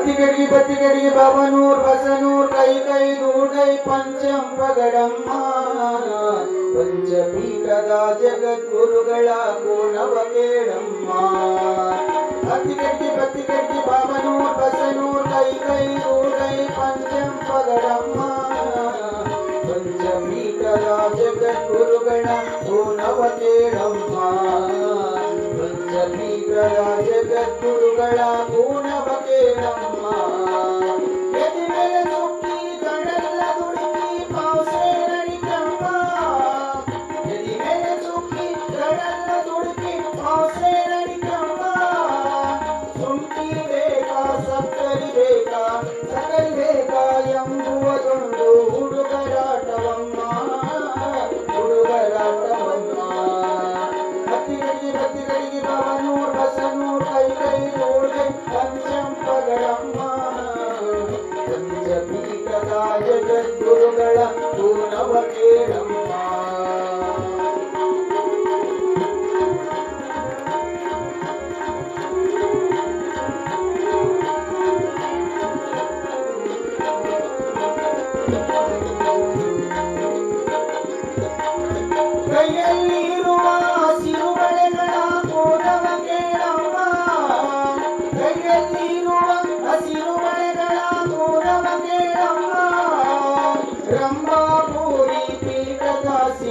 ಅತಿಗಡಿ ಬತಿಗಡಿ ಭವನೂರ್ ಬಸನೂರ್ ಕೈ ಕೈ ದೂಡೈ ಪಂಚಂ ಪಗಡಮ್ಮ ಪಂಚಪೀಠದ ಜಗದ್ಗುರುಗಳ ಕೋಣವ ಕೇಳಮ್ಮ ಅತಿಗಡಿ ಬತಿಗಡಿ ಭವನೂರ್ ಬಸನೂರ್ ಕೈ ಕೈ ದೂಡೈ ಪಂಚಂ ಪಗಡಮ್ಮ ಪಂಚಪೀಠದ ಜಗದ್ಗುರುಗಳ ಕೋಣವ ಕೇಳಮ್ಮ ಪಂಚಪೀಠದ ಜಗದ್ಗುರುಗಳ ಕೋಣವ ಕೇಳಮ್ಮ ಎದಿಮೆಯ ಸುಕ್ಕಿ ಕಡಲ Baba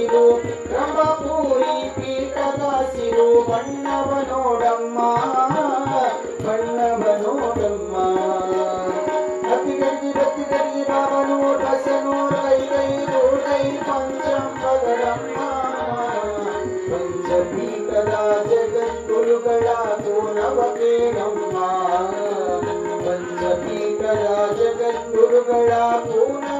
ಪೀಠದ ಸಿರು ರಂಭಾಪುರಿ ಪೀಠದ ಸಿರು ಬಣ್ಣವ ನೋಡಮ್ಮ ಬಣ್ಣವ ನೋಡಮ್ಮ ಅತಿಗಡಿ ಬತ್ತಿಗಡಿ ಬಾಬನೂರ್ ಬಸನೂರ್ ಕೈ ಕೈ ರೋಡೈ ಪಂಚಂ ಪಗಡಮ್ಮ ಪಂಚಪೀಠದ ಜಗದ್ಗುರುಗಳ ಕೋಣವ ಕೇಳಮ್ಮ ಪಂಚಪೀಠದ ಜಗದ್ಗುರುಗಳ ಕೋಣವ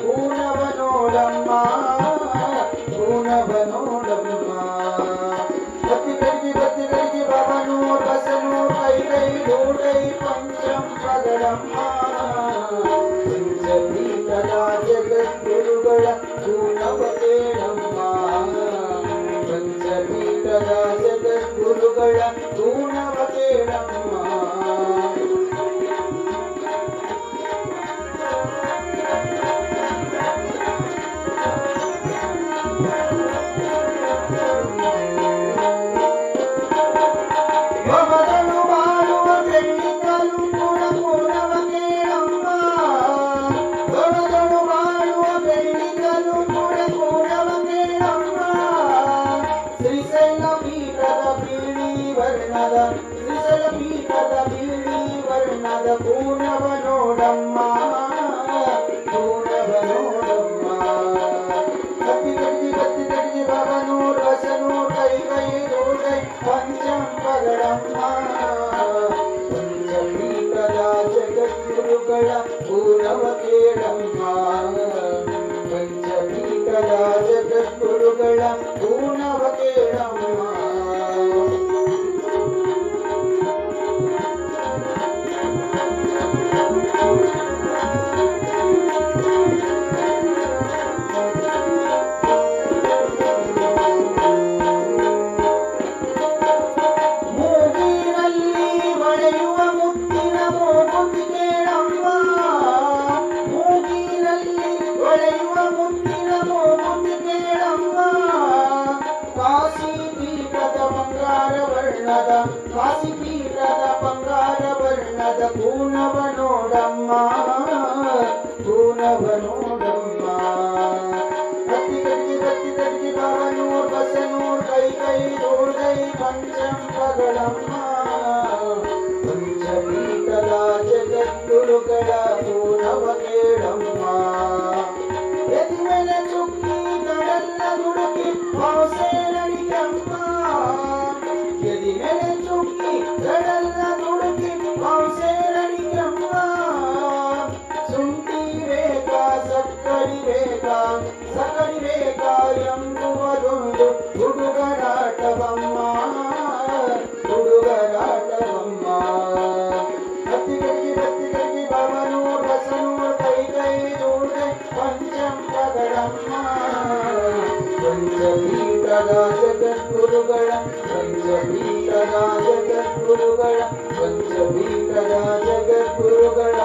గుణవనోడమ్మా గుణవనోడమ్మా ప్రతి పెరిగి ప్రతి పెరిగి భవను బసను కైలై నూడై పంచం పదడమ్మా. సతీతలా జగద్గురుగళ గుణవతేడమ్మా పంచమీతలా జగద్గురుగళ విసల పీతల బీడి వర్ణద పూనవ నోడమ్మ పూనవ నోడమ్మ కత్తి కై కై రూడై పంచం పగడమ్మ ಬಣ್ಣದ ಕಾಸಿಪೀಠದ ಬಂಗಾರ ಬಣ್ಣದ ಪೂನವ ನೋಡಮ್ಮ ಪೂನವ ನೋಡಮ್ಮ ಕತ್ತಿ ಕಟ್ಟಿ ಕತ್ತಿ ಕಟ್ಟಿ ಬಾವನೂರ್ ಬಸನೂರ್ ಕೈ ಕೈ ದೋಳೈ ಪಂಚಂಪಗಳಮ್ಮ ಪಂಚಮೀಕಲ ಪಂಚಪೀಠದ ಜಗದ್ಗುರುಗಳ ಪಂಚಪೀಠದ ಜಗದ್ಗುರುಗಳ ಪಂಚಪೀಠದ ಜಗದ್ಗುರುಗಳ